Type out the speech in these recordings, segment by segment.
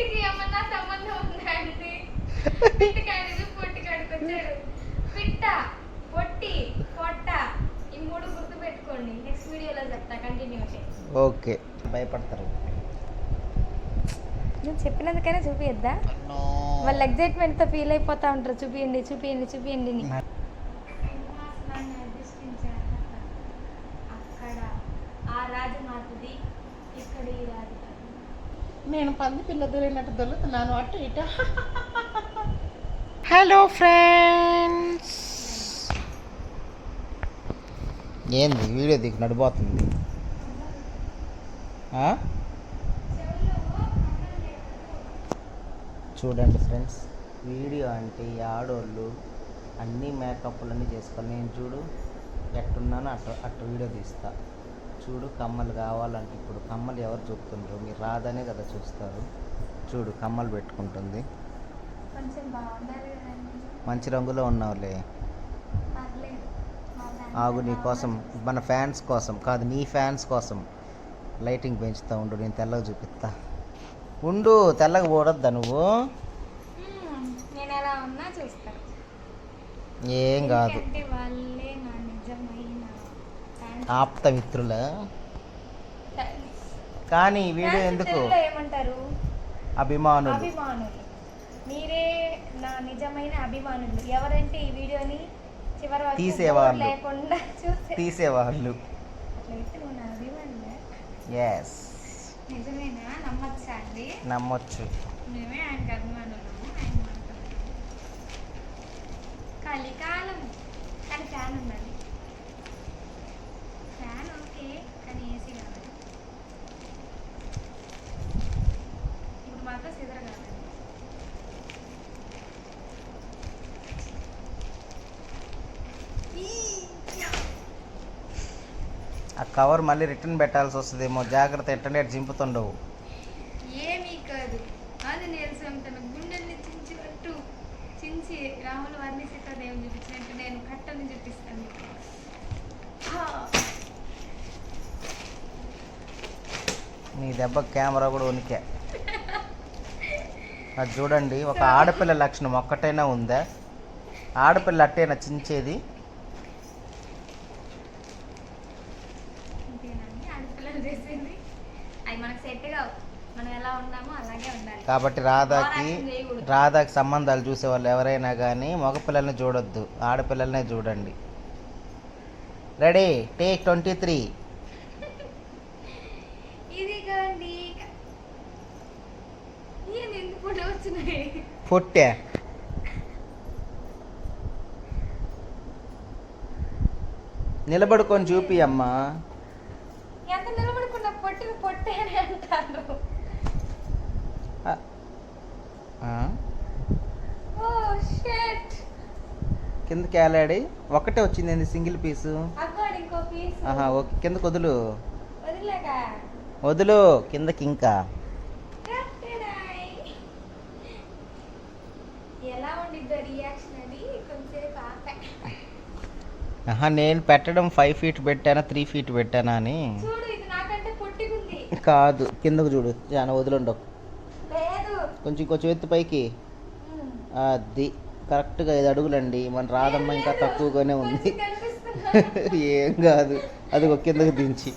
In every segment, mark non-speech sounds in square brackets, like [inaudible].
పుట్టికి ఏమన్నా సంబంధం ఉందా అండి [laughs] పిట్టకాడికి పిట్ట పొట్టి పొట్ట. ఈ మూడు గుర్తు పెట్టుకోండి నెక్స్ట్ వీడియోలో చెప్తా. Continuation okay. భయపడతారు. నేను చెప్పినందుకైనా చూపియద్దా వాళ్ళ ఎగ్జైట్మెంట్తో ఫీల్ అయిపోతా ఉంటారు. చూపియండి చూపియండి చూపియండి అని. సింహాసనాన్ని అధిష్ఠించే అర్హత అక్కడ ఆ రాజమాతది ఇక్కడ ఈ రాజుగారు నేను పంది పిల్ల దొరికినట్టు దొరుకుతున్నాను. అటు ఇట. హలో ఫ్రెండ్స్ ఏంది? వీడియో దిగు నడిపోతుంది. చూడండి ఫ్రెండ్స్ వీడియో అంటే ఆడోళ్ళు అన్ని మేకప్లన్నీ చేసుకొని నేను చూడు ఎట్టున్నానో అటు అటు వీడియో తీస్తా. చూడు కమ్మలు కావాలంటే ఇప్పుడు కమ్మలు ఎవరు చూపుతుండ్రు? మీరు రాదనే కదా చూస్తారు. చూడు కమ్మలు పెట్టుకుంటుంది. మంచి రంగులో ఉన్నావులే. ఆగు నీ కోసం మన ఫ్యాన్స్ కోసం కాదు నీ ఫ్యాన్స్ కోసం లైటింగ్ పెంచుతా ఉండు నేను తెల్లగా చూపిస్తా. ఉండు తెల్లగా పోడొద్దా నువ్వు? ఏం కాదు ఎందుకంటే వాళ్ళే నా నిజమైన fans. ఆప్త మిత్రుల. కానీ వీడియో ఎందుకు? ఏమంటారు? అభిమానులు. అభిమానులు. మీరే నా నిజమైన అభిమానులు. ఎవరంటే ఈ వీడియోని చివరి తీసేవాళ్ళు. లేకుండా చూసే తీసేవాళ్ళు. ఎస్ నిజమేనా? నమ్మచ్చా అండి? నమ్మొచ్చు. మేమే ఆయనకి అభిమానులు. ఆయన కలికాలం కానీ ఫ్యాన్ ఫ్యాన్ కానీ ఏసీ కావాలి ఇప్పుడు మాత్రం సిదర కావాలి ఆ కవర్ మళ్ళీ రిటర్న్ పెట్టాల్సి వస్తుందేమో. జాగ్రత్త ఇంటర్నెట్ జింపుతుండవు ఏమీ కాదు అది నీరసం తన గుండెల్ని చించినట్టు చించి రాముల వారిని సీతాదేవిని చూపించినట్టు నేను కట్టని చూపిస్తాను మీకు. హా. నీ దెబ్బ కెమెరా కూడా ఉనికే. అది చూడండి ఒక ఆడపిల్ల లక్షణం ఒక్కటైనా ఉందా? ఆడపిల్ల అట్టేనా చించేది? కాబట్టి రాధాకి. రాధాకి సంబంధాలు చూసే వాళ్ళు ఎవరైనా కానీ మగపిల్లల్ని చూడొద్దు. ఆడపిల్లల్నే చూడండి. రెడీ టేక్ ట్వంటీ త్రీ ఇదిగోండి ఏంది ఎందుకు ఫోటో వచ్చినాయి పొట్టే నిలబడుకొని చూపి అమ్మా ఎంత నిలబడుకున్న పొట్టిని పొట్టే అని అంటారు. కిందకి వేలాడి ఒక్కటే వచ్చింది ఏంది సింగిల్ పీసు? ఓకే. కిందకు వదులు. వదులు. కిందకి ఇంకా. నేను పెట్టడం ఫైవ్ ఫీట్ పెట్టానా త్రీ ఫీట్ పెట్టానా అని. కాదు కిందకు చూడు చాలా వదులుండవు కొంచెం కొంచెం ఎత్తు పైకి. అది కరెక్ట్గా ఐదు అడుగులండి మన రాదమ్మ ఇంకా తక్కువగానే ఉంది? [laughs] ఏం కాదు అది ఒక కిందకి దించి.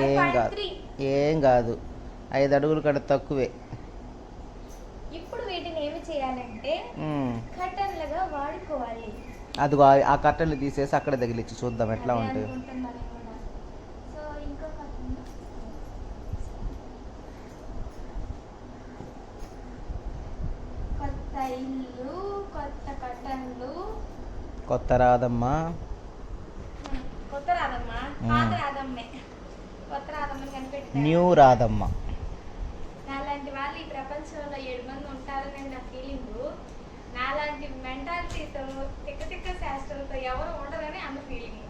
ఏం కాదు. ఏం కాదు ఐదు అడుగుల కంటే తక్కువే. చేయాలంటే వాడుకోవాలి. అదిగో ఆ- కట్టెలు తీసేసి అక్కడ తగిలిచ్చి చూద్దాం ఎట్లా అదే ఉంటాయి కొత్త రాదమ్మ కొత్త రాదమ్మ రాదమ్మే కొత్త కనిపెట్టి న్యూ రాదమ్మ నాలాంటి వాళ్ళు ఈ ప్రపంచంలో ఏడు మంది ఉంటారని నా ఫీలింగ్ నాలాంటి మెంటాలిటీతో తిక్క తిక్క శాస్త్రంతో ఎవరు ఉండరని అన్న ఫీలింగ్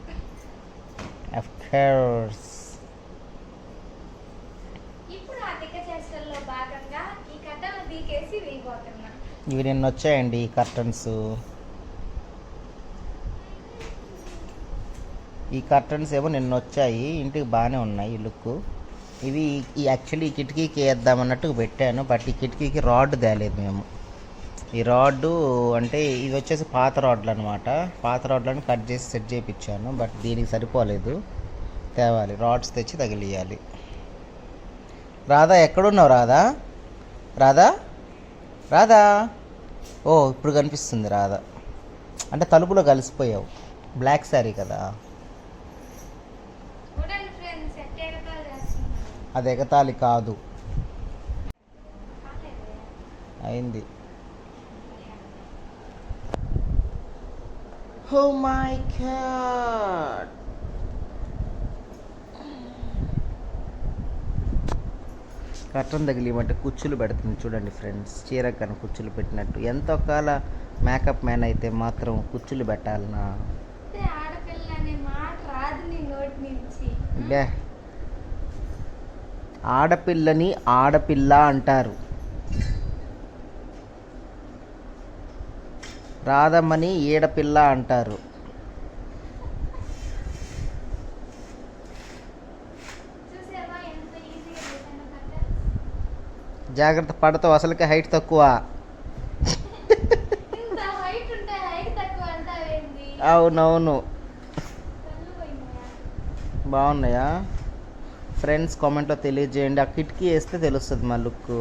ఇప్పుడు ఆ తిక్క చేష్టల్లో భాగంగా ఈ కట్టలు దీకేసి వేయబోతున్నా. ఇవి నిన్న వచ్చాయండి ఈ కర్టన్స్ ఈ కర్టన్స్ ఏమో నిన్న వచ్చాయి ఇంటికి బాగానే ఉన్నాయి ఈ లుక్ ఇవి ఈ యాక్చువల్లీ ఈ కిటికీకి వేద్దామన్నట్టు పెట్టాను బట్ ఈ కిటికీకి రాడ్ తేలేదు మేము. ఈ రాడ్డు అంటే ఇవి వచ్చేసి పాత రాడ్లు అనమాట పాత రాడ్లను కట్ చేసి సెట్ చేయించాను బట్ దీనికి సరిపోలేదు. తేవాలి రాడ్స్ తెచ్చి తగిలియాలి రాధా ఎక్కడున్నావు రాధా? రాధా? రాధా? ఓ ఇప్పుడు కనిపిస్తుంది రాధా. అంటే తలుపులో కలిసిపోయావు. బ్లాక్ శారీ కదా చూడండి ఫ్రెండ్స్ ఎట్లా ఎగతాళి చేస్తున్నారు అది ఎగతాళి కాదు. అయింది. ఓ మై గాడ్ కట్టం తగిలిమంటే కుచ్చులు పెడుతుంది. చూడండి ఫ్రెండ్స్ చీర కన్నా కుచ్చులు పెట్టినట్టు. ఎంతో కాల మేకప్ మ్యాన్ అయితే మాత్రం కుచ్చులు పెట్టాలనా? అంటే ఆడపిల్ల అనే మాట రాదు నీ నోటి నుంచి. బే ఆడపిల్లని ఆడపిల్ల అంటారు. రాధమ్మని ఈడపిల్ల అంటారు. జాగ్రత్త పడతావు అసలుకే హైట్ తక్కువ. అవునవును. బాగున్నాయా? ఫ్రెండ్స్ కామెంట్లో తెలియజేయండి. ఆ కిటికీ వేస్తే తెలుస్తుంది మా లుక్.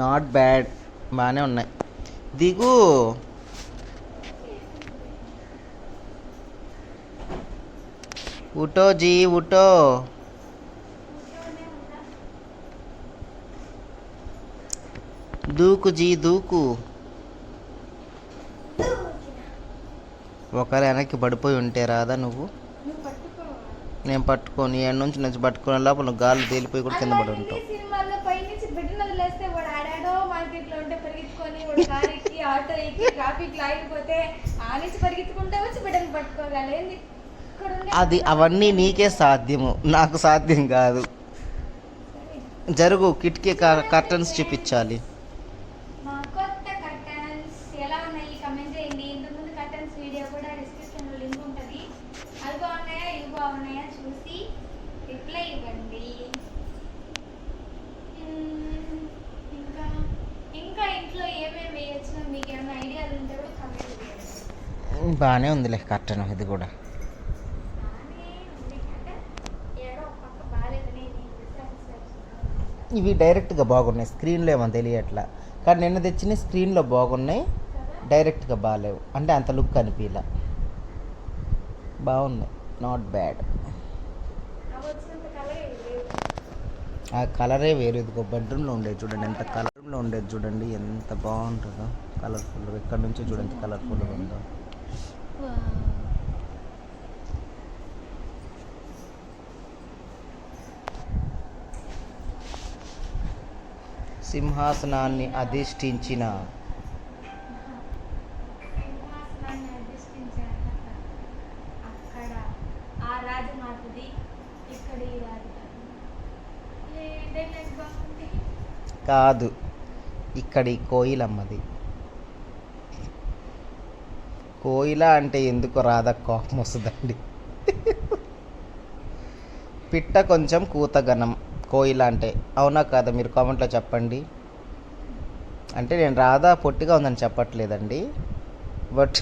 నాట్ బ్యాడ్ బాగానే ఉన్నాయి. దిగు. ఉటో జీ ఉటో. దూకు జీ దూకు. ఒకవేళ వెనక్కి పడిపోయి ఉంటే రాదా నువ్వు? నేను పట్టుకొని. ఎండ నుంచి నుంచి పట్టుకునే లోపల నువ్వు గాలి తేలిపోయి కూడా కింద పడి ఉంటావు. అది అవన్నీ నీకే సాధ్యము. నాకు సాధ్యం కాదు. జరుగు కిటికీ కర్టన్స్ చూపించాలి. మా కొత్త కర్టన్స్ ఎలా ఉన్నాయి? కమెంట్ చేయండి. కర్టన్స్ వీడియో కూడా డిస్క్రిప్షన్లో లింక్ ఉంటుంది. అవి బాగున్నాయా? ఇవి బాగున్నాయా? చూసి రిప్లై ఇవ్వండి. ఇంకా ఇంకా ఇంట్లో ఏమేమి వేయచ్చు? మీకు ఏమైనా ఐడియాలు ఉంటే కూడా కమెంట్ చేయండి. బాగానే ఉందిలే కర్టన్ ఇది కూడా. ఇవి డైరెక్ట్గా బాగున్నాయి. స్క్రీన్లో ఏమో తెలియట్లా. కానీ నిన్న తెచ్చిన స్క్రీన్లో బాగున్నాయి. డైరెక్ట్గా బాగాలేవు అంటే అంత లుక్ అనిపించలే బాగున్నాయి. నాట్ బ్యాడ్ ఆ కలరే వేరే. ఇదిగో బెడ్రూమ్లో ఉండేది చూడండి. ఎంత కలర్లో ఉండేది చూడండి. ఎంత బాగుంటుందో. కలర్ఫుల్ ఇక్కడ నుంచి చూడండి కలర్ఫుల్గా ఉందో. సింహాసనాన్ని అధిష్ఠించిన సింహాసనాన్ని అధిష్ఠించే అర్హత అక్కడ ఆ రాజమాతది ఇక్కడ ఈ రాజుగారు ఏదైనా బాగుంది కాదు ఇక్కడి కోయిలమ్మది. కోయిల అంటే ఎందుకు రాధా కోపం వస్తుందండి? పిట్ట కొంచెం కూతగనం కోయిల అంటే. అవునా కాదా? మీరు కామెంట్లో చెప్పండి. అంటే నేను రాధా పొట్టిగా ఉందని చెప్పట్లేదండి. బట్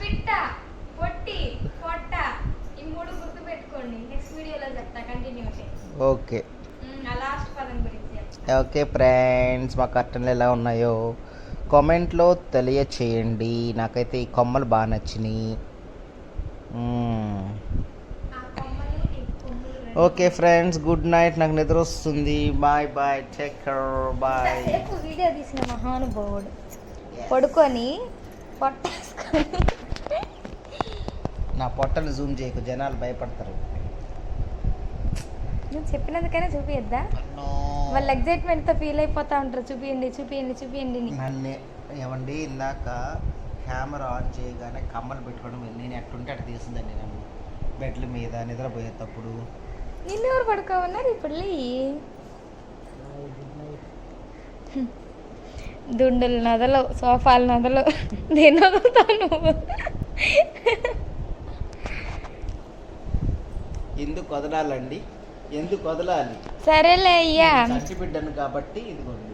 పిట్ట పొట్టి పొట్ట. ఈ మూడు గుర్తు పెట్టుకోండి నెక్స్ట్ వీడియోలో చెప్తా కంటిన్యూషన్ ఓకే. ఆ లాస్ట్ పదం గురించి ఓకే ఫ్రెండ్స్ మా కర్టన్లు ఎలా ఉన్నాయో కామెంట్లో తెలియచేయండి. నాకైతే ఈ కొమ్మలు బాగా నచ్చినాయి. ఓకే ఫ్రెండ్స్ గుడ్ నైట్ నాకు నిద్ర వస్తుంది. Bye bye take care bye video తీసిన మహానుభావుడు. పడుకొని పొట్టేసుకొని. నా పొట్టలు జూమ్ చేయకు జనాలు భయపడతారు. నువ్వు చెప్పినందుకైనా చూపియద్దా వాళ్ళ ఎగ్జైట్మెంట్తో ఫీల్ అయిపోతా ఉంటారు. చూపియండి చూపియండి చూపియండి. నన్ను ఏమండి ఇందాక కెమెరా ఆన్ చేయగానే కమ్మలు పెట్టుకోవడం నేను ఎట్టుంటే అటు తీసిందండి నన్ను. బెడ్ల మీద నిద్రపోయేటప్పుడు. నిన్నెవరు పడుకోమన్నారు? ఇప్పుడు దుండులు నదలు సోఫాలు నదలు. దేని నువ్వు ఎందుకు వదలాలండి? ఎందుకు వదలాలి? సరేలే అయ్యా. చంటి బిడ్డను కాబట్టి ఇదిగోండి.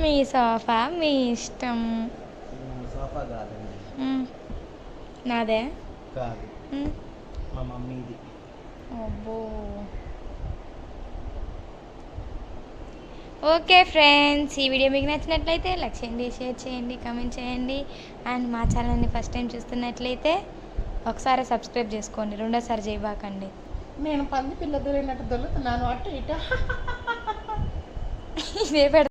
మీ సోఫా మీ ఇష్టం. సోఫా కాదండి. నాదే? కాదు. మా మమ్మీది. అబ్బో. ఓకే ఫ్రెండ్స్ ఈ వీడియో మీకు నచ్చినట్లయితే లైక్ చేయండి షేర్ చేయండి కామెంట్ చేయండి. అండ్ మా ఛానల్ని ఫస్ట్ టైం చూస్తున్నట్లయితే ఒకసారి సబ్స్క్రైబ్ చేసుకోండి రెండోసారి చేయబాకండి. నేను పంది పిల్ల దొరికినట్టు దొరుకుతున్నాను అటు ఇటు. [laughs] ఇదే